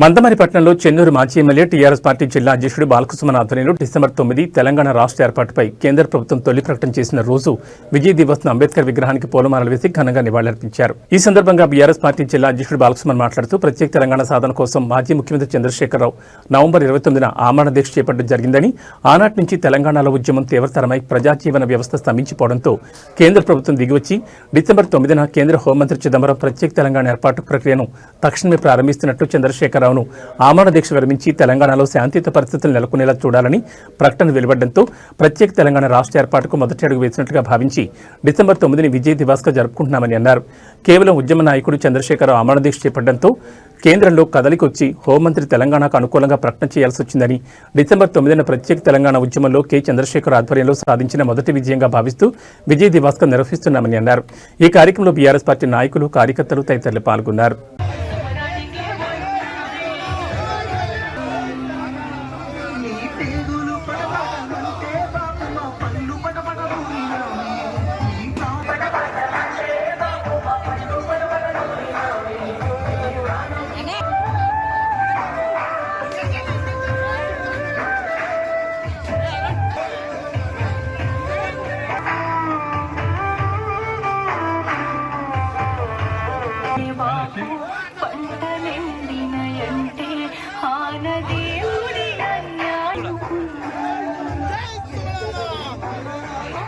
మందమరిపట్నంలో చెన్నూరు మాజీ MLA TRS party జిల్లా అధ్యక్షుడు బాలకృష్ణ ఆధ్వర్యంలో డిసెంబర్ తొమ్మిది తెలంగాణ రాష్ట్ర ఏర్పాటుపై కేంద్ర ప్రభుత్వం తొలి ప్రకటన చేసిన రోజు విజయ్ దివస్ అంబేద్కర్ విగ్రహానికి పూలమాలలు వేసి ఘనంగా నివాళులర్పించారు. ఈ సందర్భంగా బీఆర్ఎస్ పార్టీ జిల్లా అధ్యక్షుడు బాలకృష్ణ మాట్లాడుతూ ప్రత్యేక తెలంగాణ సాధన కోసం మాజీ ముఖ్యమంత్రి చంద్రశేఖరరావు నవంబర్ ఇరవై తొమ్మిదిన ఆమరణ దీక్ష చేపట్టడం జరిగిందని ఆనాటి నుంచి తెలంగాణలో ఉద్యమం తీవ్రతరమై ప్రజాజీవన వ్యవస్థ స్తంభించిపోవడంతో కేంద్ర ప్రభుత్వం దిగివచ్చి డిసెంబర్ తొమ్మిదిన కేంద్ర హోంమంత్రి చిదంబరం ప్రత్యేక తెలంగాణ ఏర్పాటు ప్రక్రియను తక్షణమే ప్రారంభిస్తున్నట్టు చంద్రశేఖరరావును ఆమరణ దీక్ష విరమించి తెలంగాణలో శాంతియుత పరిస్థితులు నెలకొనేలా చూడాలని ప్రకటన వెలువడంతో ప్రత్యేక తెలంగాణ రాష్ట్ర ఏర్పాటుకు మొదటి అడుగు వేసినట్టుగా భావించి డిసెంబర్ తొమ్మిదిని విజయ్ దివాస్గా జరుపుకుంటున్నామని అన్నారు. కేవలం ఉద్యమ నాయకుడు చంద్రశేఖరరావు ఆమరణ దీక్ష చేపట్టడంతో కేంద్రంలో కదలికొచ్చి హోంమంత్రి తెలంగాణకు అనుకూలంగా ప్రకటన చేయాల్సి వచ్చిందని డిసెంబర్ తొమ్మిదిన ప్రత్యేక తెలంగాణ ఉద్యమంలో కె చంద్రశేఖర్ ఆధ్వర్యంలో సాధించిన మొదటి విజయంగా భావిస్తూ విజయ్ దివాస్గా నిర్వహిస్తున్నామని అన్నారు. ఈ కార్యక్రమంలో బీఆర్ఎస్ పార్టీ నాయకులు కార్యకర్తలు తదితరులు పాల్గొన్నారు. బాబు పంటలెండినయంటే ఆనదేవుడి అన్యాయుకు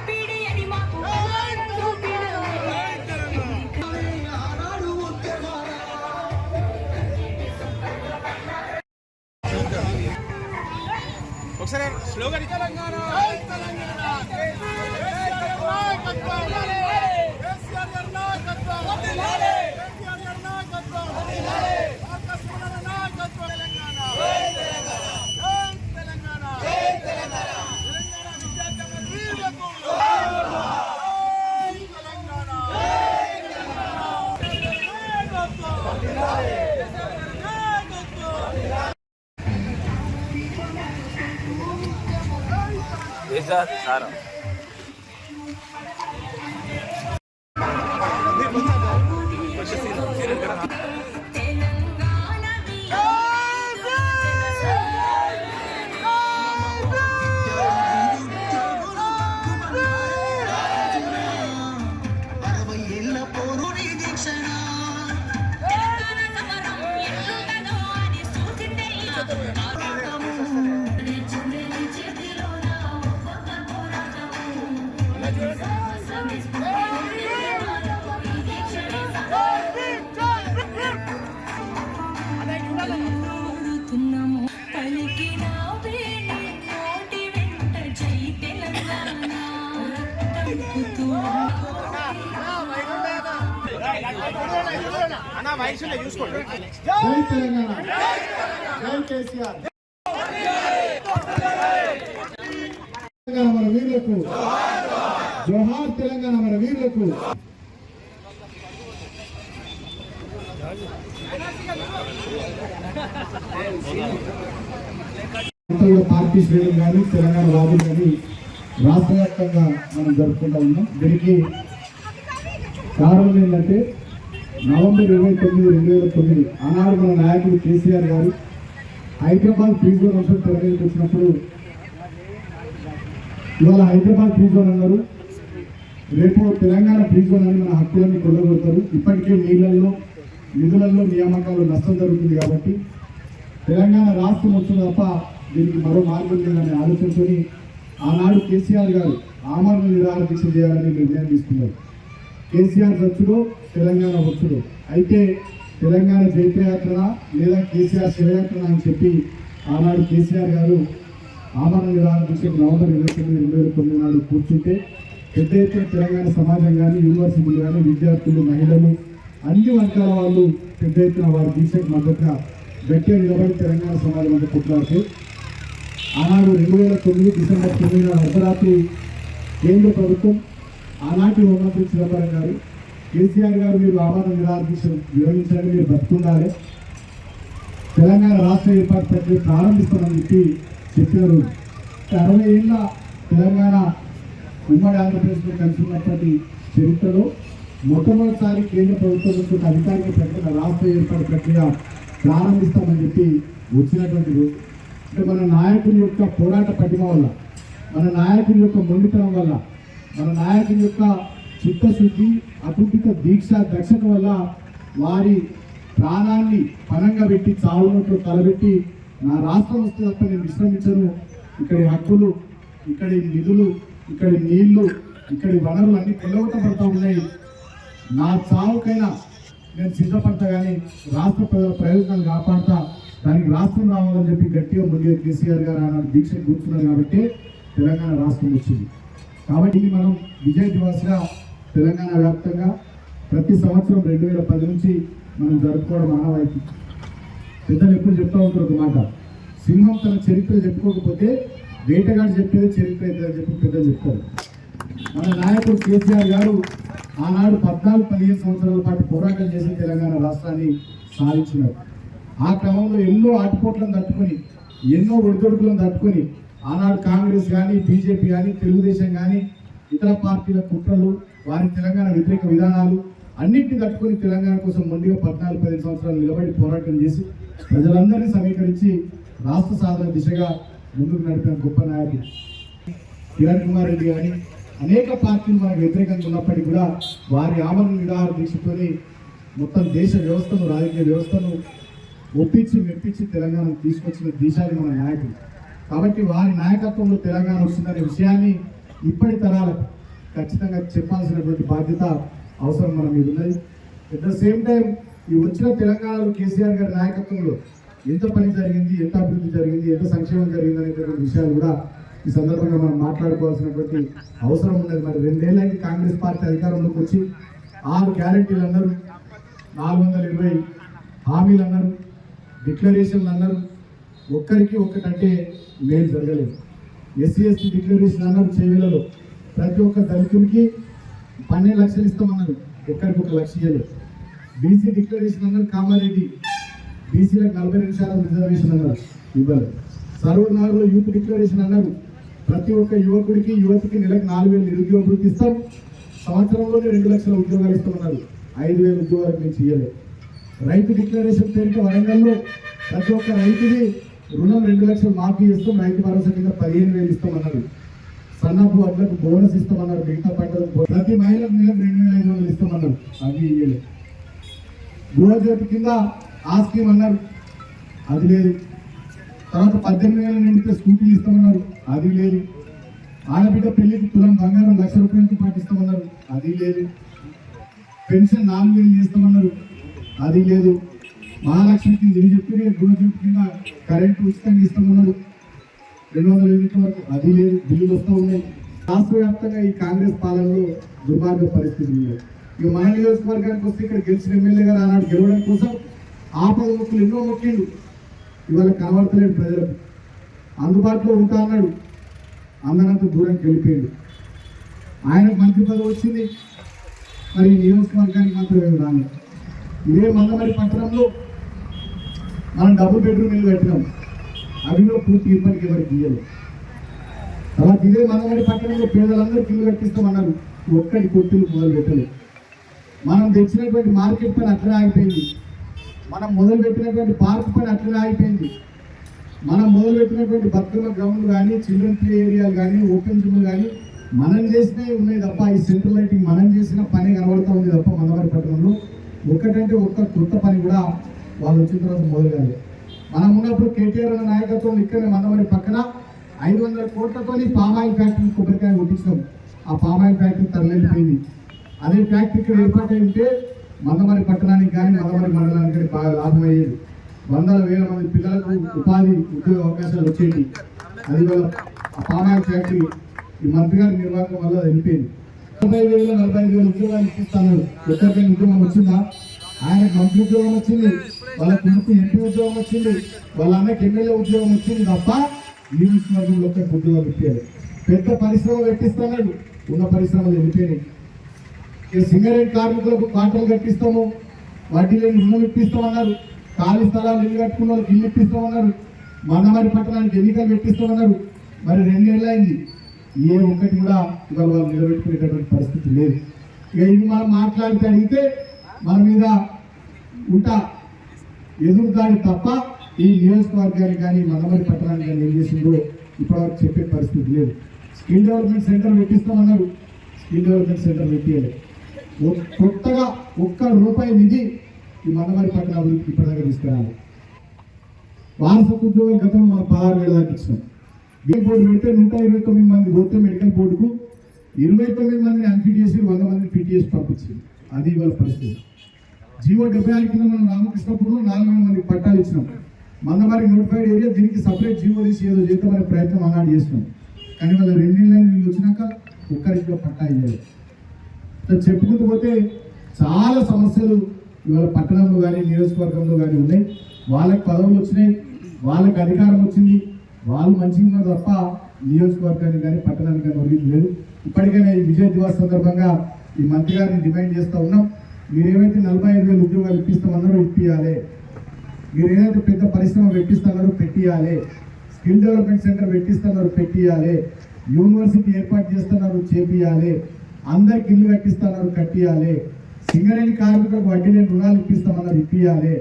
పిడియడి మాకు ఒకసారి స్లోగా జై తెలంగాణ. జై కేసీఆర్. తెలంగాణ మన వీరులకు. జోహార్ తెలంగాణ మన వీరులకు. పార్టీ శ్రేణులు కానీ తెలంగాణ వాదులు కానీ రాష్ట్ర వ్యాప్తంగా మనం జరుపుకుంటా ఉన్నాం. దీనికి కారణం ఏంటంటే నవంబర్ ఇరవై తొమ్మిది రెండు వేల తొమ్మిది ఆనాడు మన నాయకుడు కేసీఆర్ గారు హైదరాబాద్ ఫ్రీ జోన్ అంశం తెరవేసి వచ్చినప్పుడు ఇవాళ హైదరాబాద్ ఫ్రీ జోన్ అన్నారు. రేపు తెలంగాణ ఫ్రీ జోన్ అని మన హక్కులన్నీ కొల్లగొడతారు. ఇప్పటికే నీళ్ళల్లో నిధులలో నియామకాలు నష్టం జరుగుతుంది కాబట్టి తెలంగాణ రాష్ట్రం వచ్చింది తప్ప దీనికి మరో మార్గం లేదని ఆలోచించుకొని ఆనాడు కేసీఆర్ గారు ఆమరణ నిరాహార దీక్ష చేయాలని నిర్ణయం తీసుకున్నారు. కేసీఆర్ వచ్చుడు తెలంగాణ వచ్చుడు అయితే తెలంగాణ జైత్రయాత్ర లేదా కేసీఆర్ శివయాత్ర అని చెప్పి ఆనాడు కేసీఆర్ గారు ఆమరణ నిరాహార నుంచి నవంబర్ ఇరవై తొమ్మిది రెండు వేల తొమ్మిది నాడు కూర్చుంటే పెద్ద ఎత్తున తెలంగాణ సమాజం కానీ యూనివర్సిటీలు కానీ విద్యార్థులు మహిళలు అన్ని వర్గాల వాళ్ళు పెద్ద ఎత్తున వారి దీక్షకు మద్దతుగా గట్టిగా నిలబడి తెలంగాణ సమాజం అంతా కొట్లాడుతూ ఆనాడు రెండు వేల తొమ్మిది డిసెంబర్ తొమ్మిది అర్ధరాత్రి కేంద్ర ప్రభుత్వం ఆనాటి హోంమంత్రి చిదంబరం గారు కేసీఆర్ గారు మీరు ఆమరణ నిరాహార దీక్ష విరమించండి మీరు బతుకుండాలి తెలంగాణ రాష్ట్ర ఏర్పాటు ప్రక్రియ ప్రారంభిస్తామని చెప్పి చెప్పారు. అరవై ఏళ్ళ తెలంగాణ ఉమ్మడి ఆంధ్రప్రదేశ్లో కలిసి ఉన్నప్పటి చరిత్రలో మొట్టమొదటిసారి కేంద్ర ప్రభుత్వం నుంచి ఒక అధికారిక ప్రకటన రాష్ట్ర ఏర్పాటు ప్రక్రియ ప్రారంభిస్తామని చెప్పి వచ్చినటువంటి రోజు. అంటే మన నాయకుని యొక్క పోరాట పటిమ వల్ల మన నాయకుని యొక్క మొండితనం వల్ల మన నాయకుని యొక్క చిత్తశుద్ధి అకుంఠిత దీక్ష దక్షత వల్ల వారి ప్రాణాన్ని పనంగా పెట్టి చావునట్లు తలబెట్టి నా రాష్ట్రం వస్తే తప్ప నేను విశ్రమించను. ఇక్కడి హక్కులు ఇక్కడి నిధులు ఇక్కడి నీళ్ళు ఇక్కడి వనరులు అన్ని కొల్లగొట్టబడతా ఉన్నాయి. నా చావుకైనా నేను సిద్ధపడతా కానీ రాష్ట్ర ప్రజల ప్రయోజనాలు కాపాడతా దానికి రాష్ట్రం రావాలని చెప్పి గట్టిగా ముందుగా కేసీఆర్ గారు ఆనాడు దీక్ష కూర్చున్నారు కాబట్టి తెలంగాణ రాష్ట్రం వచ్చింది. కాబట్టి మనం విజయ దివాస్గా తెలంగాణ వ్యాప్తంగా ప్రతి సంవత్సరం రెండు వేల పది నుంచి మనం జరుపుకోవడం ఆనవాయితీ. పెద్దలు ఎప్పుడు చెప్తా ఉంటారు ఒక మాట. సింహం తన చరిత్ర చెప్పుకోకపోతే వేటగాడు చెప్పేది చరిత్ర అయితే అని చెప్పి పెద్దలు చెప్తారు. మన నాయకుడు కేసీఆర్ గారు ఆనాడు పద్నాలుగు పదిహేను సంవత్సరాల పాటు పోరాటం చేసి తెలంగాణ రాష్ట్రాన్ని సాధించినారు. ఆ క్రమంలో ఎన్నో ఆటుపోట్లను తట్టుకొని ఎన్నో ఒడిదొడుకులను తట్టుకొని ఆనాడు కాంగ్రెస్ కానీ బీజేపీ కానీ తెలుగుదేశం కానీ ఇతర పార్టీల కుట్రలు వారి తెలంగాణ వ్యతిరేక విధానాలు అన్నింటినీ తట్టుకొని తెలంగాణ కోసం మొండిగా పద్నాలుగు పదిహేను సంవత్సరాలు నిలబడి పోరాటం చేసి ప్రజలందరినీ సమీకరించి రాష్ట్ర సాధన దిశగా ముందుకు నడిపిన గొప్ప నాయకుడు. కిరణ్ కుమార్ రెడ్డి కానీ అనేక పార్టీలు మనకు వ్యతిరేకంగా ఉన్నప్పటికీ కూడా వారి ఆమరణ నిరాహార దీక్షతోని మొత్తం దేశ వ్యవస్థను రాజకీయ వ్యవస్థను ఒప్పించి మెప్పించి తెలంగాణ తీసుకొచ్చిన దేశాన్ని మన నాయకుడు. కాబట్టి వారి నాయకత్వంలో తెలంగాణ వస్తుందనే విషయాన్ని ఇప్పటి తరాలకు ఖచ్చితంగా చెప్పాల్సినటువంటి బాధ్యత అవసరం మన మీద ఉన్నది. ఎట్ ద సేమ్ టైం ఈ వచ్చిన తెలంగాణలో కేసీఆర్ గారి నాయకత్వంలో ఎంత పని జరిగింది ఎంత అభివృద్ధి జరిగింది ఎంత సంక్షేమం జరిగింది అనేటువంటి విషయాలు కూడా ఈ సందర్భంగా మనం మాట్లాడుకోవాల్సినటువంటి అవసరం ఉన్నది. మరి రెండేళ్ళకి కాంగ్రెస్ పార్టీ అధికారంలోకి వచ్చి ఆరు గ్యారంటీలు అన్నారు నాలుగు వందల ఇరవై హామీలు అన్నారు డిక్లరేషన్లు అన్నారు ఒక్కరికి ఒక్కటంటే మేలు జరగలేదు. ఎస్సీ ఎస్టీ డిక్లరేషన్ అన్నారు చేవేలలో ప్రతి ఒక్క దళితునికి పన్నెండు లక్షలు ఇస్తామన్నారు. ఒక్కరికి ఒక లక్ష ఇవ్వలేదు బీసీ డిక్లరేషన్ అన్నారు కామారెడ్డి. బీసీలకు నలభై రెండు శాతం రిజర్వేషన్ అన్నారు ఇవ్వలేదు. సర్వనాడులో యూత్ డిక్లరేషన్ అన్నారు. ప్రతి ఒక్క యువకుడికి యువతికి నెలకు నాలుగు వేలు నిరుద్యోగ వృత్తి ఇస్తాం. సంవత్సరంలోనే రెండు లక్షల ఉద్యోగాలు ఇస్తామన్నారు. ఐదు వేల ఉద్యోగాలకు మించి ఇవ్వలేదు రైతు డిక్లరేషన్ పేరిట వరంగల్లో ప్రతి ఒక్క రైతుది రుణం రెండు లక్షలు మాఫీ చేస్తాం రైతు భరోసా కింద పదిహేను వేలు ఇస్తామన్నారు. సన్నపు వడ్లకు బోనస్ ఇస్తామన్నారు మిగతా పంటలకు ప్రతి మహిళకు నెలకు రెండు వేల ఐదు వందలు ఇస్తామన్నారు. అవి ఇవ్వలేదు గృహజ్యోతి కింద ఆ స్కీమ్ అన్నారు. అది లేదు. తర్వాత పద్దెనిమిది వేల నిండితే స్కూటీలు ఇస్తామన్నారు. అది లేదు. ఆడబిడ్డ పెళ్ళికి తులం బంగారం లక్ష రూపాయలకి పాటిస్తామన్నారు. అది లేదు. పెన్షన్ నాలుగు వేలు చేస్తామన్నారు. అది లేదు. మహాలక్ష్మి కింద ఇది చెప్పి గృహజ్యోతి కింద కరెంటు ఉచితంగా ఇస్తామన్నారు రెండు వందల యూనిట్ల వరకు అది లేదు బిల్లులు వస్తూ ఉన్నాయి. రాష్ట్ర వ్యాప్తంగా ఈ కాంగ్రెస్ పాలనలో దుర్మార్గ పరిస్థితులు ఉన్నాయి ఇక మన నియోజకవర్గానికి వస్తే ఇక్కడ గెలిచిన ఎమ్మెల్యే గారు ఆనాడు గెలవడం కోసం ఆపద ముక్కులు ఎన్నో మొక్కిండు. ఇవాళ కనబడతలేడు ప్రజలకు అందుబాటులో ఉంటా అన్నాడు. అందనంత దూరం వెళ్ళిపోయాడు ఆయనకు మంత్రి పదవి వచ్చింది. మరి నియోజకవర్గానికి మాత్రమే రాలేదు. ఇదే మంగమరి పట్టణంలో మనం డబుల్ బెడ్రూమ్ ఇల్లు కట్టినాం. అవి కూడా పూర్తి ఇప్పటికి ఎవరికి ఇయ్యలేదు తర్వాత ఇదే మనవాడి పట్టణంలో పేదలందరూ ఇల్లు కట్టిస్తామన్నారు. ఒక్కటి కొట్టులు మొదలు పెట్టలేదు. మనం తెచ్చినటువంటి మార్కెట్ పని అట్లనే ఆగిపోయింది. మనం మొదలు పెట్టినటువంటి పార్క్ పని అట్లనే ఆగిపోయింది. మనం మొదలు పెట్టినటువంటి భక్తుల గ్రౌండ్ కానీ చిల్డ్రన్ ప్లే ఏరియాలు కానీ ఓపెన్ జిమ్లు కానీ మనం చేసినవి ఉన్నాయి తప్ప ఈ సెంట్రల్ లైటింగ్ మనం చేసిన పని కనబడుతూ ఉంది తప్ప మనవారి పట్టణంలో. ఒకటంటే ఒక్క కొత్త పని కూడా వాళ్ళు వచ్చిన తర్వాత మొదలు మనం ఉన్నప్పుడు కేటీఆర్ అన్న నాయకత్వం ఇక్కడనే మందవారి పక్కన ఐదు వందల కోట్లతోని పామాయిల్ ఫ్యాక్టరీ కొబ్బరికాయ కొట్టించినాం. ఆ పామాయిల్ ఫ్యాక్టరీ తరలిపోయింది. అదే ఫ్యాక్టరీ ఇక్కడ ఏర్పాటై ఉంటే మందమరి పట్టణానికి కానీ మందమరి మండలానికి కానీ బాగా లాభం అయ్యేది వందల వేల మంది పిల్లలకు ఉపాధి ఉద్యోగ అవకాశాలు వచ్చేవి అది ఆ పామాయిల్ ఫ్యాక్టరీ ఈ మంత్రి గారి నిర్వాహకం వల్ల వెళ్ళిపోయింది. నలభై వేల నలభై ఐదు వేల ఉద్యోగాలు ఇప్పిస్తాను ఎక్కడికైనా ఉద్యోగం వచ్చిందా? ఆయనకు మంత్రి ఉద్యోగం వచ్చింది. వాళ్ళ కొడుకు ఎంపీ ఉద్యోగం వచ్చింది. వాళ్ళ అన్నకి ఎమ్మెల్యే ఉద్యోగం వచ్చింది తప్ప నియోజకవర్గంలో ఉద్యోగం ఉద్యోగాలు పెద్ద పరిశ్రమ పెట్టిస్తున్నాడు. ఉన్న పరిశ్రమలు వెళ్ళిపోయినాయి సింగరేట్ కార్మికులకు కాటలు కట్టిస్తాము. వడ్డీ లేని రుణం ఇప్పిస్తామన్నారు. ఖాళీ స్థలాలు ఇల్లు కట్టుకున్న వాళ్ళకి ఇల్లు ఇప్పిస్తామన్నారు. మందమరి పట్టణానికి ఎన్నికలు పెట్టిస్తామన్నారు. మరి రెండేళ్ళు అయింది ఏ ఒక్కటి కూడా ఇవాళ వాళ్ళు నిలబెట్టుకునేటటువంటి పరిస్థితి లేదు. ఇక ఇది మనం మాట్లాడితే అడిగితే మన మీద ఉంటా. ఎదుగుతాడు తప్ప ఈ నియోజకవర్గానికి కానీ మందమరి పట్టణానికి కానీ ఏం చేసిందో ఇప్పటివరకు చెప్పే పరిస్థితి లేదు. స్కిల్ డెవలప్మెంట్ సెంటర్ పెట్టిస్తామన్నారు. స్కిల్ డెవలప్మెంట్ సెంటర్ పెట్టేయలేదు ఒ- కొత్తగా ఒక్క రూపాయి నిధి ఈ మందమరి పట్టణ అభివృద్ధికి ఇప్పటిదాకా తీసుకురాలి. వారసత్వ ఉద్యోగాల గతంలో మనం పదహారు వేల దాకా ఇచ్చినాం. మెడికల్ బోర్డు పెడితే నూట ఇరవై తొమ్మిది మంది పోతే మెడికల్ బోర్డుకు ఇరవై తొమ్మిది మందిని అన్ఫిట్ చేసి వంద మందిని ఫిట్ చేసి పంపించింది. అది ఇవాళ పరిస్థితి. జీవో డెబ్బై ఆరు కింద మనం రామకృష్ణపూర్లో నాలుగు వేల మందికి పట్టాలు ఇచ్చినాం. మందమారి నోటిఫైడ్ ఏరియా దీనికి సపరేట్ జీవో తీసి ఏదో చేద్దామనే ప్రయత్నం ఆనాడు చేసినాం. కానీ వాళ్ళ రెండేళ్ళైన వీళ్ళు వచ్చినాక ఒక్కరికి కూడా పట్టా ఇవ్వలేదు చెప్పుకుంటూ పోతే చాలా సమస్యలు ఇవాళ పట్టణంలో కానీ నియోజకవర్గంలో కానీ ఉన్నాయి. వాళ్ళకి పదవులు వచ్చినాయి వాళ్ళకి అధికారం వచ్చింది. వాళ్ళు మంచిగా ఉన్నారు తప్ప నియోజకవర్గానికి కానీ పట్టణానికి కానీ ఒరిగింది లేదు. ఇప్పటికైనా ఈ విజయ దివాస్ సందర్భంగా ఈ మంత్రి గారిని డిమాండ్ చేస్తూ ఉన్నాం. మీరు నలభై ఐదు వేల ఉద్యోగాలు ఇప్పిస్తామన్నారో ఇప్పియాలి. మీరు ఏదైతే పెద్ద పరిశ్రమ పెట్టిస్తున్నారో పెట్టియాలి. స్కిల్ డెవలప్మెంట్ సెంటర్ పెట్టిస్తున్నారు పెట్టియాలి. యూనివర్సిటీ ఏర్పాటు చేస్తున్నారు చేపియాలి. అందరికి ఇల్లు కట్టిస్తున్నారు కట్టియాలి. సింగరేణి కార్మికులకు వడ్డీ లేని రుణాలు ఇప్పిస్తామన్నారు ఇప్పియాలి.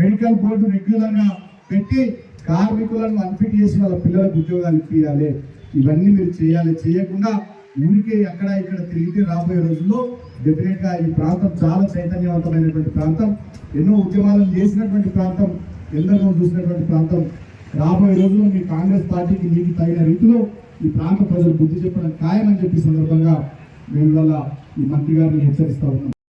మెడికల్ బోర్డు రెగ్యులర్గా పెట్టి కార్మికులను అన్ఫిట్ చేసి వాళ్ళ పిల్లలకు ఉద్యోగాలు ఇప్పియాలి. ఇవన్నీ మీరు చేయాలి. చేయకుండా ఊరికే అక్కడ ఇక్కడ తిరిగితే రాబోయే రోజుల్లో డెఫినెట్గా ఈ ప్రాంతం చాలా చైతన్యవంతమైనటువంటి ప్రాంతం. ఎన్నో ఉద్యమాలను చేసినటువంటి ప్రాంతం ఎందరో చూసినటువంటి ప్రాంతం. రాబోయే రోజుల్లో మీ కాంగ్రెస్ పార్టీకి మీకు తగిన రీతిలో ఈ ప్రాంత ప్రజలు బుద్ధి చెప్పడం ఖాయమని చెప్పి సందర్భంగా మేము వల్ల ఈ మంత్రి గారిని హెచ్చరిస్తా ఉన్నాం.